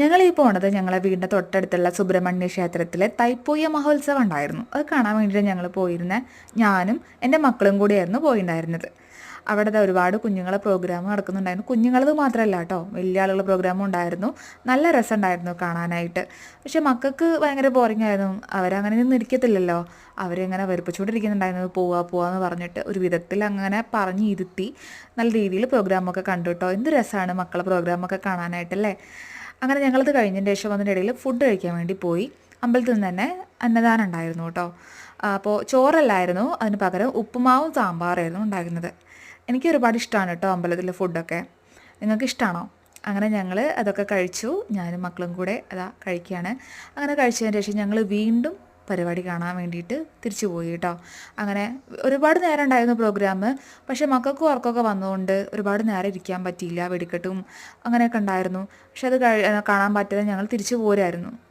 ഞങ്ങൾ ഈ പോണത് ഞങ്ങളെ വീടിന്റെ തൊട്ടടുത്തുള്ള സുബ്രഹ്മണ്യ ക്ഷേത്രത്തിലെ തൈപ്പൂയ മഹോത്സവം ഉണ്ടായിരുന്നു. അത് കാണാൻ വേണ്ടിയിട്ട് ഞങ്ങൾ പോയിരുന്ന. ഞാനും എന്റെ മക്കളും കൂടിയായിരുന്നു പോയിട്ടുണ്ടായിരുന്നത് അവിടെ ഒരുപാട് കുഞ്ഞുങ്ങളെ പ്രോഗ്രാം നടക്കുന്നുണ്ടായിരുന്നു. കുഞ്ഞുങ്ങളത് മാത്രമല്ല കേട്ടോ വലിയ ആളുകളുടെ പ്രോഗ്രാം ഉണ്ടായിരുന്നു. നല്ല രസമുണ്ടായിരുന്നു കാണാനായിട്ട്. പക്ഷെ മക്കൾക്ക് ഭയങ്കര ബോറിംഗ് ആയിരുന്നു. അവരങ്ങനെ ഒന്നും ഇരിക്കത്തില്ലല്ലോ. അവരിങ്ങനെ വെറുപ്പിച്ചുകൊണ്ടിരിക്കുന്നുണ്ടായിരുന്നു. പോവാ പോവാന്ന് പറഞ്ഞിട്ട് ഒരു വിധത്തിൽ അങ്ങനെ പറഞ്ഞ് ഇരുത്തി നല്ല രീതിയിൽ പ്രോഗ്രാമൊക്കെ കണ്ടു കേട്ടോ എന്ത് രസമാണ് മക്കളെ പ്രോഗ്രാമൊക്കെ കാണാനായിട്ടല്ലേ? അങ്ങനെ ഞങ്ങളത് കഴിഞ്ഞതിന് ശേഷം വന്നതിന്റെ ഇടയിൽ ഫുഡ് കഴിക്കാൻ വേണ്ടി പോയി. അമ്പലത്തിൽ നിന്ന് തന്നെ അന്നദാനം ഉണ്ടായിരുന്നു കേട്ടോ. അപ്പോൾ ചോറല്ലായിരുന്നു അതിന് പകരം ഉപ്പുമാവും സാമ്പാറായിരുന്നു ഉണ്ടായിരുന്നത്. എനിക്ക് ഒരുപാട് ഇഷ്ടമാണ് കേട്ടോ അമ്പലത്തിലെ ഫുഡൊക്കെ നിങ്ങൾക്ക് ഇഷ്ടമാണോ അങ്ങനെ ഞങ്ങൾ അതൊക്കെ കഴിച്ചു. ഞാനും മക്കളും കൂടെ അതാ കഴിക്കുകയാണ്. അങ്ങനെ കഴിച്ചതിന് ശേഷം ഞങ്ങൾ വീണ്ടും പരിപാടി കാണാൻ വേണ്ടിയിട്ട് തിരിച്ചു പോയി കേട്ടോ. അങ്ങനെ ഒരുപാട് നേരം ഉണ്ടായിരുന്നു പ്രോഗ്രാം പക്ഷേ മക്കൾക്കും അവർക്കൊക്കെ വന്നതുകൊണ്ട് ഒരുപാട് നേരം ഇരിക്കാൻ പറ്റിയില്ല വെടിക്കെട്ടും അങ്ങനെയൊക്കെ ഉണ്ടായിരുന്നു. പക്ഷെ അത് കാണാൻ പറ്റാതെ ഞങ്ങൾ തിരിച്ചു പോരായിരുന്നു.